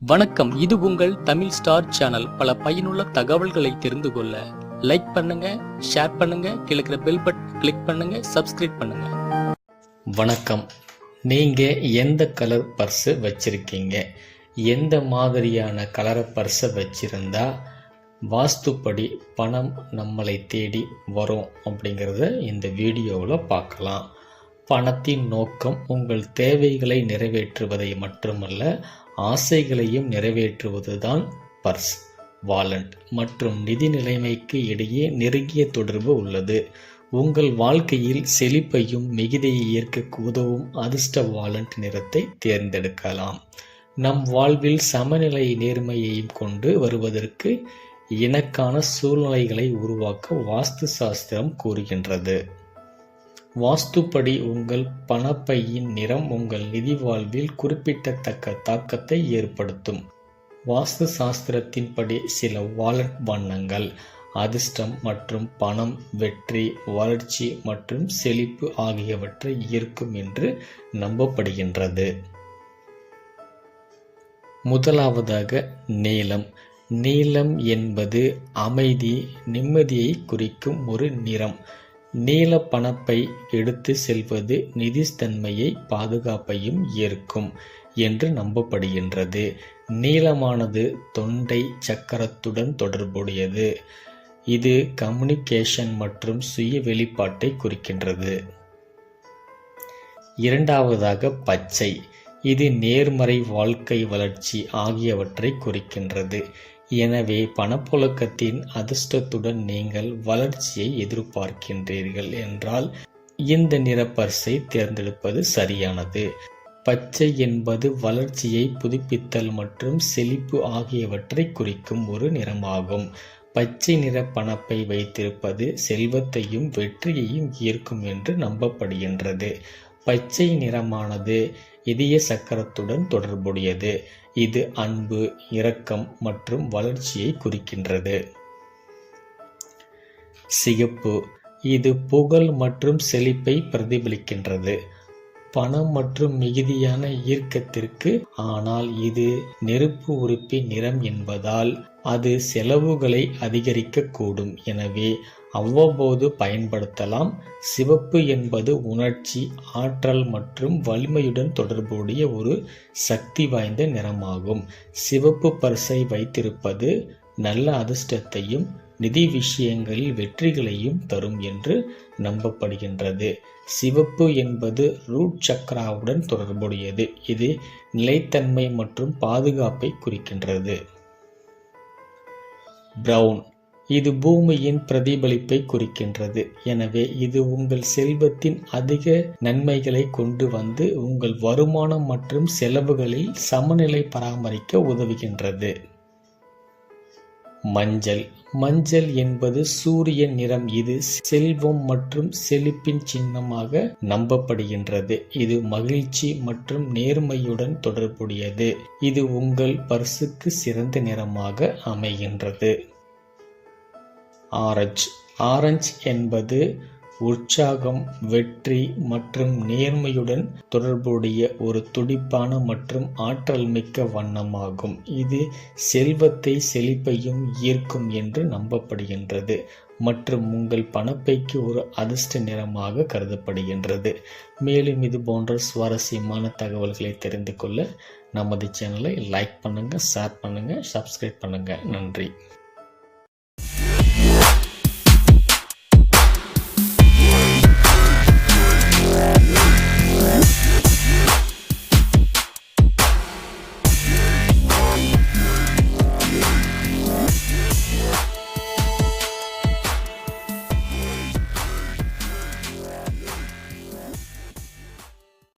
வணக்கம். இது உங்கள் தமிழ் ஸ்டார் சேனல். பல பயனுள்ள தகவல்களை தெரிந்து கொள்ள லைக் பண்ணுங்க ஷேர் பண்ணுங்க கிழக்கிற பெல் பட்டன் கிளிக் பண்ணுங்க சப்ஸ்கிரைப் பண்ணுங்க. வணக்கம். நீங்க எந்த கலர் பர்ஸ் வச்சிருக்கீங்க? எந்த மாதிரியான கலரை பர்ஸை வச்சிருந்தா வாஸ்துப்படி பணம் நம்மளை தேடி வரும் அப்படிங்கிறத இந்த வீடியோவில் பார்க்கலாம். பணத்தின் நோக்கம் உங்கள் தேவைகளை நிறைவேற்றுவதை மட்டுமல்ல ஆசைகளையும் நிறைவேற்றுவதுதான் பர்ஸ். வாலண்ட் மற்றும் நிதி நிலைமைக்கு இடையே நெருங்கிய தொடர்பு உள்ளது. உங்கள் வாழ்க்கையில் செழிப்பையும் மிகுதியை ஏற்க உதவும் அதிர்ஷ்ட வாலண்ட் நிறத்தை தேர்ந்தெடுக்கலாம். நம் வாழ்வில் சமநிலை நேர்மையையும் கொண்டு வருவதற்கு இணக்கான சூழ்நிலைகளை உருவாக்க வாஸ்து சாஸ்திரம் கூறுகின்றது. வாஸ்துப்படி உங்கள் பணப்பையின் நிறம் உங்கள் நிதி வாழ்வில் குறிப்பிடத்தக்க தாக்கத்தை ஏற்படுத்தும். வாஸ்து சாஸ்திரத்தின்படி சில வாலட் வண்ணங்கள் அதிர்ஷ்டம் மற்றும் பணம் வெற்றி வளர்ச்சி மற்றும் செழிப்பு ஆகியவற்றை ஈர்க்கும் என்று நம்பப்படுகின்றது. முதலாவதாக நீலம் நீலம் என்பது அமைதி நிம்மதியை குறிக்கும் ஒரு நிறம். நீல பணப்பை எடுத்து செல்வது நிதிஸ்தன்மையை பாதுகாப்பையும் ஏற்கும் என்று நம்பப்படுகின்றது. நீளமானது தொண்டை சக்கரத்துடன் தொடர்புடையது. இது கம்யூனிகேஷன் மற்றும் சுய வெளிப்பாட்டை குறிக்கின்றது. இரண்டாவதாக பச்சை. இது நேர்மறை வாழ்க்கை வளர்ச்சி ஆகியவற்றை குறிக்கின்றது. எனவே பணப்புழக்கத்தின் அதிர்ஷ்டத்துடன் நீங்கள் வளர்ச்சியை எதிர்பார்க்கின்றீர்கள் என்றால் இந்த நிற பர்ஸை தேர்ந்தெடுப்பது சரியானது. பச்சை என்பது வளர்ச்சியை புதுப்பித்தல் மற்றும் செழிப்பு ஆகியவற்றை குறிக்கும் ஒரு நிறமாகும். பச்சை நிற பணப்பை வைத்திருப்பது செல்வத்தையும் வெற்றியையும் ஈர்க்கும் என்று நம்பப்படுகின்றது. பச்சை நிறமானது இதய சக்கரத்துடன் தொடர்புடையது. இது அன்பு இரக்கம் மற்றும் வளர்ச்சியை குறிக்கின்றது. சிகப்பு. இது புகழ் மற்றும் செழிப்பை பிரதிபலிக்கின்றது. பணம் மற்றும் மிகுதியான ஈர்க்கத்திற்கு ஆனால் இது நெருப்பு உறுப்பி நிறம் என்பதால் அது செலவுகளை அதிகரிக்கக்கூடும். எனவே அவ்வப்போது பயன்படுத்தலாம். சிவப்பு என்பது உணர்ச்சி ஆற்றல் மற்றும் வலிமையுடன் தொடர்புடைய ஒரு சக்தி வாய்ந்த நிறமாகும். சிவப்பு பரிசை வைத்திருப்பது நல்ல அதிர்ஷ்டத்தையும் நிதி விஷயங்களில் வெற்றிகளையும் தரும் என்று நம்பப்படுகின்றது. சிவப்பு என்பது ரூட் சக்ராவுடன் தொடர்புடையது. இது நிலைத்தன்மை மற்றும் பாதுகாப்பை குறிக்கின்றது. பிரவுன் இது பூமியின் பிரதிபலிப்பை குறிக்கின்றது. எனவே இது உங்கள் செல்வத்தின் அதிக நன்மைகளை கொண்டு வந்து உங்கள் வருமானம் மற்றும் செலவுகளில் சமநிலை பராமரிக்க உதவுகின்றது. மஞ்சள். மஞ்சள் என்பது சூரிய நிறம். இது செல்வம் மற்றும் செழிப்பின் சின்னமாக நம்பப்படுகின்றது. இது மகிழ்ச்சி மற்றும் நேர்மையுடன் தொடர்புடையது. இது உங்கள் பர்சுக்கு சிறந்த நிறமாக அமைகின்றது. ஆரஞ்சு. ஆரஞ்சு என்பது உற்சாகம் வெற்றி மற்றும் நேர்மையுடன் தொடர்புடைய ஒரு துடிப்பான மற்றும் ஆற்றல் மிக்க வண்ணமாகும். இது செல்வத்தை செழிப்பையும் ஈர்க்கும் என்று நம்பப்படுகின்றது மற்றும் உங்கள் பணப்பைக்கு ஒரு அதிர்ஷ்ட நிறமாக கருதப்படுகின்றது. மேலும் இது போன்ற சுவாரஸ்யமான தகவல்களை தெரிந்து கொள்ள நமது சேனலை லைக் பண்ணுங்கள் ஷேர் பண்ணுங்கள் சப்ஸ்கிரைப் பண்ணுங்கள் நன்றி.